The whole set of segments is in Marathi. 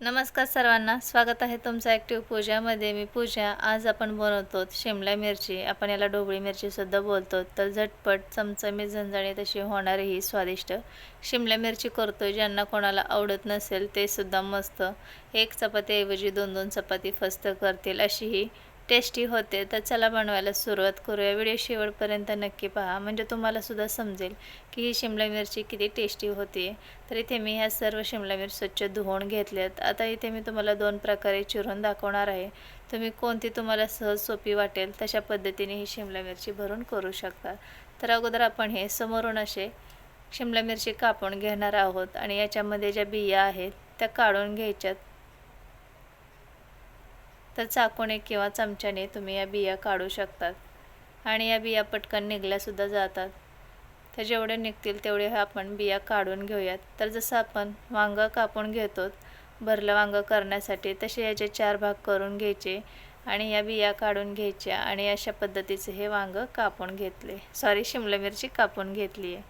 नमस्कार सर्वांना. स्वागत आहे तुमचं ॲक्टिव्ह पूजामध्ये मी पूजा. आज आपण बनवतो शिमला मिरची. आपण याला ढोबळी मिरचीसुद्धा बोलतो. तर झटपट चमचमीत झणझणीत अशी होणारी ही स्वादिष्ट. शिमला मिरची करतो ज्यांना कोणाला आवडत नसेल ते सुद्धा मस्त एक चपातीऐवजी दोन दोन चपाती फस्त करतील अशी ही टेस्टी होते तर चला बनवायला सुरुवात करूया. व्हिडिओ शेवटपर्यंत नक्की पहा. म्हणजे तुम्हालासुद्धा समजेल की ही शिमला मिरची किती टेस्टी होती. तर इथे मी ह्या सर्व शिमला मिरची स्वच्छ धुवून घेतल्यात. आता इथे मी तुम्हाला दोन प्रकारे चिरून दाखवणार आहे. तुम्ही कोणती तुम्हाला सहज सोपी वाटेल तशा पद्धतीने ही शिमला मिरची भरून करू शकता. तर अगोदर आपण हे समोरून असे शिमला मिरची कापून घेणार आहोत आणि याच्यामध्ये ज्या बिया आहेत त्या काढून घ्यायच्यात. तर चाकूने किंवा चमच्याने तुम्ही या बिया काढू शकतात. आणि या बिया पटकन निघल्यासुद्धा जातात. तर जेवढे निघतील तेवढे आपण बिया काढून घेऊयात. तर जसं आपण वांगं कापून घेतो भरलं वांगं करण्यासाठी तसे याचे चार भाग करून घ्यायचे आणि या बिया काढून घ्यायच्या आणि अशा पद्धतीचे हे वांगं कापून घेतले. सॉरी शिमला मिरची कापून घेतली आहे.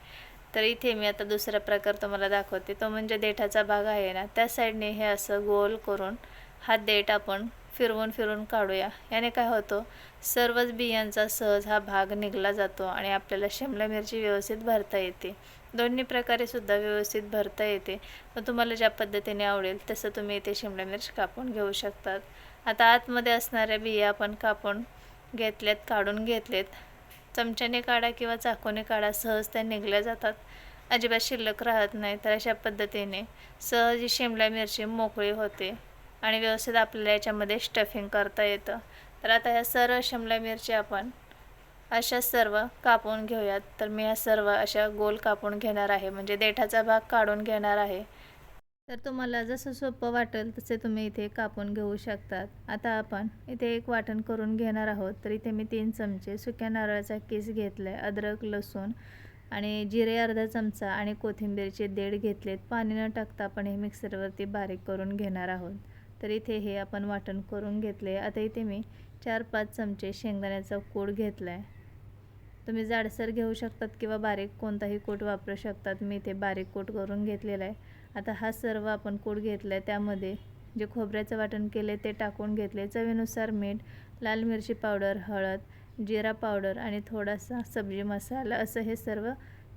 तर इथे मी आता दुसरा प्रकार तुम्हाला दाखवते. तो म्हणजे देठाचा भाग आहे ना त्या साईडने हे असं गोल करून हा देठ आपण फिरवून फिरवून काढूया. याने काय होतं? सर्वच बियांचा सहज हा भाग निघला जातो आणि आपल्याला शिमला मिरची व्यवस्थित भरता येते. दोन्ही प्रकारे सुद्धा व्यवस्थित भरता येते. पण तुम्हाला ज्या पद्धतीने आवडेल तसं तुम्ही इथे शिमला मिरची कापून घेऊ शकतात. आता आतमध्ये असणाऱ्या बिया आपण कापून घेतल्यात काढून घेतलेत. चमच्याने काढा किंवा चाकूने काढा सहज त्या निघल्या जातात. अजिबात शिल्लक राहत नाही तर अशा पद्धतीने सहज शिमला मिरची मोकळी होते. आणि व्यवस्थित आपल्याला याच्यामध्ये स्टफिंग करता येतं. तर आता ह्या सर्व शिमला मिरची आपण अशा सर्व कापून घेऊयात. तर मी ह्या सर्व अशा गोल कापून घेणार आहे. म्हणजे देठाचा भाग काढून घेणार आहे. तर तुम्हाला जसं सोपं वाटेल तसे तुम्ही इथे कापून घेऊ शकतात. आता आपण इथे एक वाटण करून घेणार आहोत. तर इथे मी तीन चमचे सुक्या नारळाचा किस घेतला आहे अद्रक लसूण आणि जिरे अर्धा चमचा आणि कोथिंबीरचे देड घेतलेत. पाणी न टाकता आपण हे मिक्सरवरती बारीक करून घेणार आहोत. तर इथे हे आपण वाटण करून घेतले. आता इथे मी चार पाच चमचे शेंगदाण्याचा कोड घेतला आहे तुम्ही जाडसर घेऊ शकतात किंवा बारीक कोणताही कोट वापरू शकतात. मी इथे बारीक कोट करून घेतलेला आहे आता हा सर्व आपण कोट घेतला आहे त्यामध्ये जे खोबऱ्याचं वाटण केले ते टाकून घेतले चवीनुसार मीठ लाल मिरची पावडर हळद जिरा पावडर आणि थोडासा सब्जी मसाला असं हे सर्व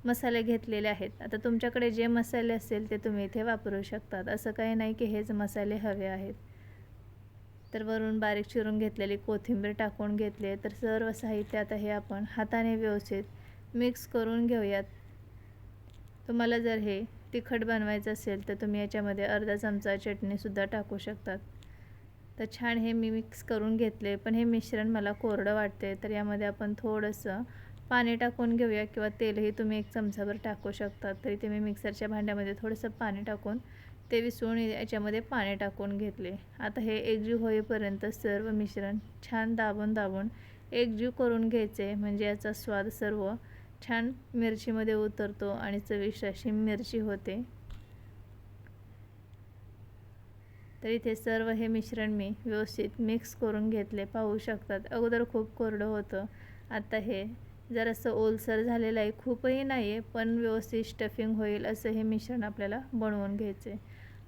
मसाले घेतलेले आहेत. आता तुमच्याकडे जे मसाले असेल ते तुम्ही इथे वापरू शकतात. असं काही नाही की हेच मसाले हवे आहेत. तर वरून बारीक चिरून घेतलेली कोथिंबीर टाकून घेतले तर सर्व साहित्य आता हे आपण हाताने व्यवस्थित मिक्स करून घेऊयात. तुम्हाला जर हे तिखट बनवायचं असेल तर तुम्ही याच्यामध्ये अर्धा चमचा चटणीसुद्धा टाकू शकतात. तर छान हे मी मिक्स करून घेतले. पण हे मिश्रण मला कोरडं वाटते तर यामध्ये आपण थोडंसं पाणी टाकून घेऊया किंवा तेलही तुम्ही एक चमचाभर टाकू शकता. तरी ते मी मिक्सरच्या भांड्यामध्ये थोडंसं पाणी टाकून ते विसळून याच्यामध्ये पाणी टाकून घेतले. आता हे एकजीव होईपर्यंत सर्व मिश्रण छान दाबून दाबून एकजीव करून घ्यायचे. म्हणजे याचा स्वाद सर्व छान मिरचीमध्ये उतरतो आणि चविष्ट अशी मिरची होते. तर इथे सर्व हे मिश्रण मी व्यवस्थित मिक्स करून घेतले. पाहू शकतात. अगोदर खूप कोरडं होतं. आता हे जरासं ओलसर झालेलं आहे खूपही नाही आहे पण व्यवस्थित स्टफिंग होईल असं हे मिश्रण आपल्याला बनवून घ्यायचं आहे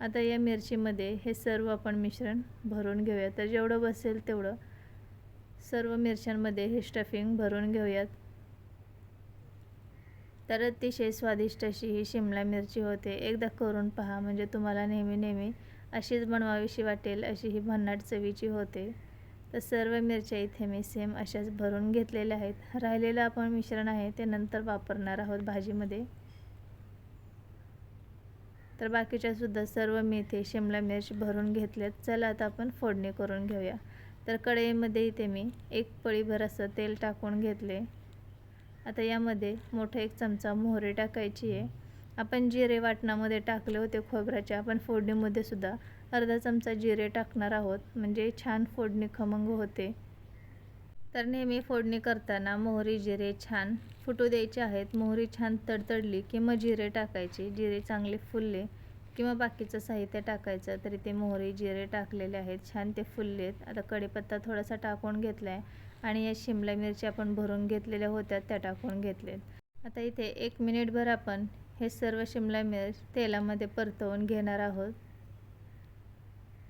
आता या मिरचीमध्ये हे सर्व आपण मिश्रण भरून घेऊया. तर जेवढं बसेल तेवढं सर्व मिरच्यांमध्ये हे स्टफिंग भरून घेऊयात. तर अतिशय स्वादिष्ट अशी ही शिमला मिरची होते. एकदा करून पहा म्हणजे तुम्हाला नेहमी नेहमी अशीच बनवावीशी वाटेल अशी ही भन्नाट चवीची होते. तर सर्व मिरच्या इथे मी सेम अशाच भरून घेतलेल्या आहेत. राहिलेलं आपण मिश्रण आहे ते नंतर वापरणार आहोत भाजीमध्ये. तर बाकीच्या सुद्धा सर्व मी इथे शिमला मिरची भरून घेतल्यात. चला आता आपण फोडणी करून घेऊया. तर कढईमध्ये इथे मी एक पळीभर असं तेल टाकून घेतले. आता यामध्ये मोठा एक चमचा मोहरी टाकायची आहे. आपण जिरे वाटणामध्ये टाकले होते खोबऱ्याच्या आपण फोडणीमध्ये सुद्धा अर्धा चमचा जिरे टाकणार आहोत. म्हणजे छान फोडणी खमंग होते. तर नेहमी फोडणी करताना मोहरी जिरे छान फुटू द्यायचे आहेत. मोहरी छान तडतडली की मग जिरे टाकायचे. जिरे चांगले फुलले किंवा बाकीचं साहित्य टाकायचं तरी ते मोहरी जिरे टाकलेले आहेत. छान ते फुललेत आता कढीपत्ता थोडासा टाकून घेतला आहे आणि या शिमला मिरची आपण भरून घेतलेल्या होत्या त्या टाकून घेतलेत. आता इथे एक मिनिटभर आपण हे सर्व शिमला मिरच तेलामध्ये परतवून घेणार आहोत.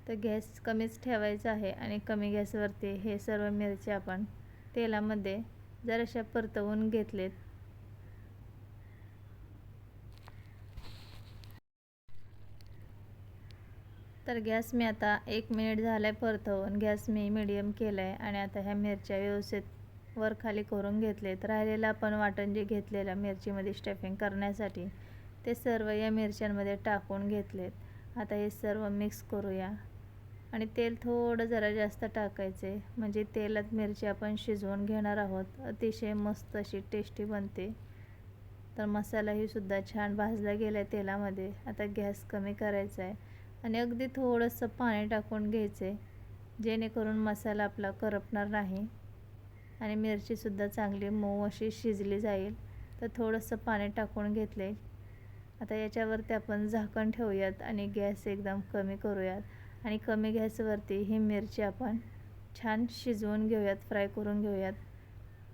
तर गॅस कमीच ठेवायचा आहे आणि कमी गॅसवरती हे सर्व मिरची आपण तेलामध्ये जराशा परतवून घेतलेत. तर गॅस मी आता एक मिनिट झाला आहे परतवून. गॅस मी मिडियम केला आहे आणि आता ह्या मिरच्या व्यवस्थित वर खाली करून घेतलेत. राहिलेलं आपण वाटण जे घेतलेलं मिरचीमध्ये स्टफिंग करण्यासाठी ते सर्व या मिरच्यांमध्ये टाकून घेतलेत. आता हे सर्व मिक्स करूया. आणि तेल थोडं जरा जास्त टाकायचे. म्हणजे तेलात मिरची आपण शिजवून घेणार आहोत. अतिशय मस्त अशी टेस्टी बनते. तर मसालाही सुद्धा छान भाजला गेला आहे तेलामध्ये. आता गॅस कमी करायचा आहे. आणि अगदी थोडंसं पाणी टाकून घ्यायचे. जेणेकरून मसाला आपला करपणार नाही. आणि मिरचीसुद्धा चांगली मऊ अशी शिजली जाईल. तर थोडंसं पाणी टाकून घेतले आता याच्यावरती आपण झाकण ठेवूयात आणि गॅस एकदम कमी करूयात. आणि कमी गॅसवरती ही मिरची आपण छान शिजवून घेऊयात फ्राय करून घेऊयात.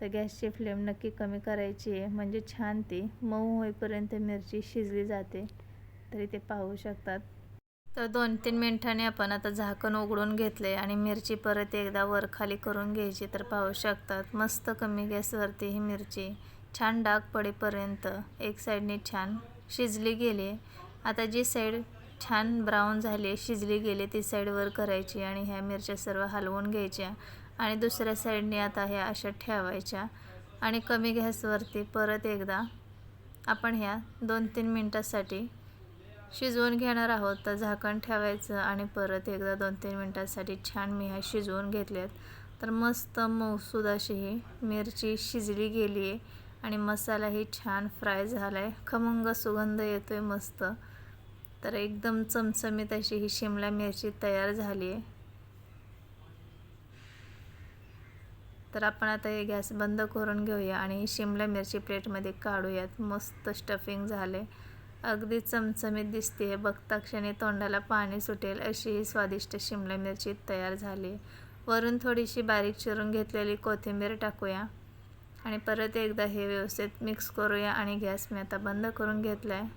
तर गॅसची फ्लेम नक्की कमी करायची आहे म्हणजे छान ती मऊ होईपर्यंत मिरची शिजली जाते. तरी ते पाहू शकतात. तर दोन तीन मिनटांनी आपण आता झाकण उघडून घेतले आणि मिरची परत एकदा वर खाली करून घ्यायची तर पाहू शकतात. मस्त कमी गॅसवरती ही मिरची छान डाग पडेपर्यंत एक साईडने छान शिजली गेले. आता जी साईड छान ब्राऊन झाली शिजली गेली ती साईड वर करायची आणि ह्या मिरच्या सर्व हलवून घ्यायच्या आणि दुसऱ्या साईडने आता ह्या अशा ठेवायच्या आणि कमी गॅसवरती परत एकदा आपण ह्या दोन तीन मिनटासाठी शिजवून घेणार आहोत. तर झाकण ठेवायचं आणि परत एकदा दोन तीन मिनटासाठी छान मी ह्या शिजवून घेतल्यात. तर मस्त मौसूद अशी ही मिरची शिजली गेली आहे. आणि मसालाही छान फ्राय झाला आहे खमंग सुगंध येतो आहे मस्त. तर एकदम चमचमीत अशी ही शिमला मिरची तयार झाली आहे तर आपण आता हे गॅस बंद करून घेऊया आणि ही शिमला मिरची प्लेटमध्ये काढूयात. मस्त स्टफिंग झाले अगदी चमचमीत दिसते बघता क्षणी तोंडाला पाणी सुटेल अशी ही स्वादिष्ट शिमला मिरची तयार झाली वरून थोडीशी बारीक चिरून घेतलेली कोथिंबीर टाकूया. आणि परत एकदा हे व्यवस्थित मिक्स करूया आणि गॅस मी आता बंद करून घेतला आहे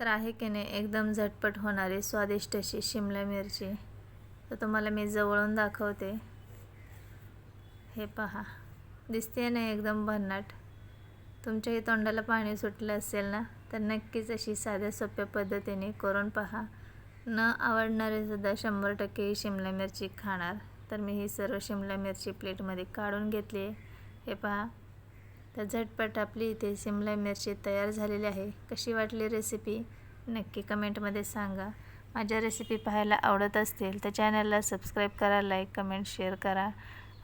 तर आहे की नाही एकदम झटपट होणारी स्वादिष्ट अशी शिमला मिरची. तर तुम्हाला मी जवळून दाखवते. हे पहा दिसते नाही एकदम भन्नाट. तुमच्याही तोंडाला पाणी सुटलं असेल ना तर नक्कीच अशी साध्या सोप्या पद्धतीने करून पहा. न आवडणारे सुद्धा शंभर टक्के ही शिमला मिरची खाणार. तर मी ही सर्व शिमला मिरची प्लेटमध्ये काढून घेतली आहे. हे पहा. तर झटपट आपली इथे शिमला मिरची तयार झालेली आहे. कशी वाटली रेसिपी नक्की कमेंटमध्ये सांगा. माझ्या रेसिपी पाहायला आवडत असतील तर चॅनलला सबस्क्राईब करा लाईक कमेंट शेअर करा.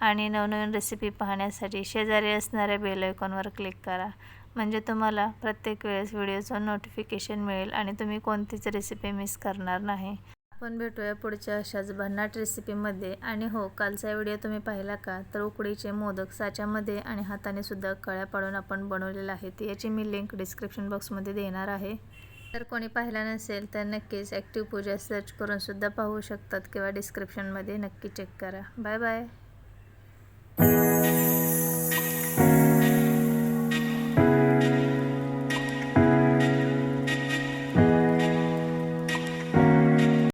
आणि नवनवीन रेसिपी पाहण्यासाठी शेजारी असणाऱ्या बेल आयकॉनवर क्लिक करा. म्हणजे तुम्हाला प्रत्येक वेळेस व्हिडिओचं नोटिफिकेशन मिळेल आणि तुम्ही कोणतीच रेसिपी मिस करणार नाही. आपण भेटूया पुढच्या अशाच भन्नाट रेसिपीमध्ये आणि हो कालचा व्हिडिओ तुम्ही पाहिला का? तर उकडीचे मोदक साच्यामध्ये आणि हाताने सुद्धा कळ्या पाडून आपण बनवलेला आहे याची मी लिंक डिस्क्रिप्शन बॉक्समध्ये देणार आहे. तर कोणी पाहिला नसेल तर नक्कीच ॲक्टिव्ह पूजा सर्च करून सुद्धा पाहू शकतात किंवा डिस्क्रिप्शनमध्ये नक्की चेक करा. Bye bye